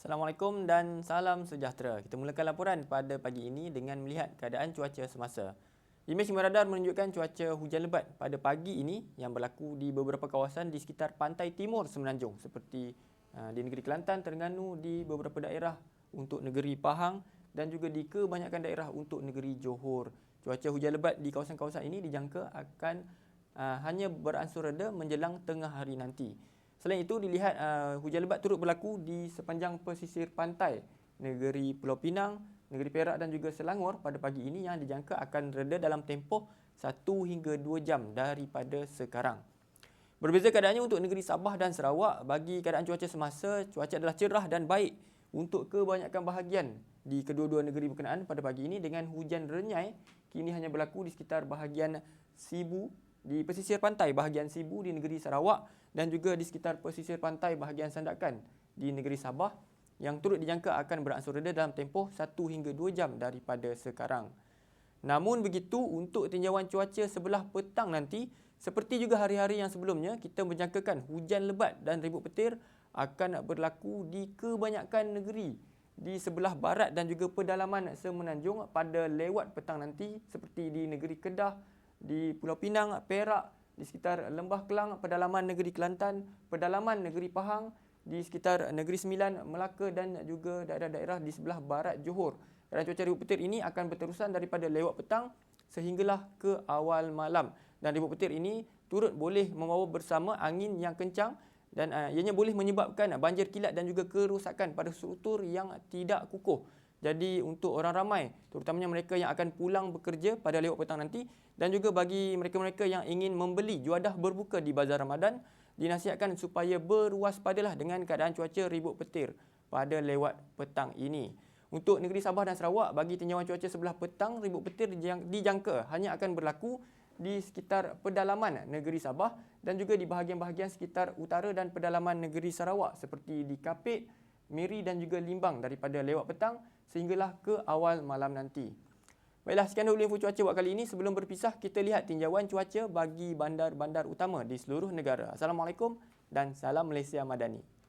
Assalamualaikum dan salam sejahtera. Kita mulakan laporan pada pagi ini dengan melihat keadaan cuaca semasa. Imej radar menunjukkan cuaca hujan lebat pada pagi ini yang berlaku di beberapa kawasan di sekitar pantai timur Semenanjung seperti uh, di negeri Kelantan, Terengganu, di beberapa daerah untuk negeri Pahang dan juga di kebanyakan daerah untuk negeri Johor. Cuaca hujan lebat di kawasan-kawasan ini dijangka akan uh, hanya beransur reda menjelang tengah hari nanti. Selain itu dilihat uh, hujan lebat turut berlaku di sepanjang pesisir pantai negeri Pulau Pinang, negeri Perak dan juga Selangor pada pagi ini yang dijangka akan reda dalam tempoh 1 hingga 2 jam daripada sekarang. Berbeza keadaannya untuk negeri Sabah dan Sarawak, bagi keadaan cuaca semasa, cuaca adalah cerah dan baik untuk kebanyakan bahagian di kedua-dua negeri berkenaan pada pagi ini dengan hujan renyai kini hanya berlaku di sekitar bahagian Sibu di pesisir pantai bahagian Sibu di negeri Sarawak dan juga di sekitar pesisir pantai bahagian Sandakan di negeri Sabah yang turut dijangka akan beransur reda dalam tempoh 1 hingga 2 jam daripada sekarang. Namun begitu untuk tinjauan cuaca sebelah petang nanti seperti juga hari-hari yang sebelumnya kita menjangkakan hujan lebat dan ribut petir akan berlaku di kebanyakan negeri di sebelah barat dan juga pedalaman semenanjung pada lewat petang nanti seperti di negeri Kedah, di Pulau Pinang, Perak, di sekitar Lembah Kelang, pedalaman negeri Kelantan, pedalaman negeri Pahang, di sekitar negeri Sembilan, Melaka dan juga daerah-daerah di sebelah barat Johor. Dan cuaca ribut petir ini akan berterusan daripada lewat petang sehinggalah ke awal malam. Dan ribut petir ini turut boleh membawa bersama angin yang kencang dan uh, ianya boleh menyebabkan banjir kilat dan juga kerusakan pada struktur yang tidak kukuh. Jadi untuk orang ramai, terutamanya mereka yang akan pulang bekerja pada lewat petang nanti dan juga bagi mereka-mereka yang ingin membeli juadah berbuka di bazar Ramadan, dinasihatkan supaya berwaspadalah dengan keadaan cuaca ribut petir pada lewat petang ini. Untuk negeri Sabah dan Sarawak, bagi tinjauan cuaca sebelah petang, ribut petir dijangka hanya akan berlaku di sekitar pedalaman negeri Sabah dan juga di bahagian-bahagian sekitar utara dan pedalaman negeri Sarawak seperti di Kapit, Miri dan juga Limbang daripada lewat petang sehinggalah ke awal malam nanti. Baiklah, sekian dulu info cuaca buat kali ini. Sebelum berpisah, kita lihat tinjauan cuaca bagi bandar-bandar utama di seluruh negara. Assalamualaikum dan salam Malaysia Madani.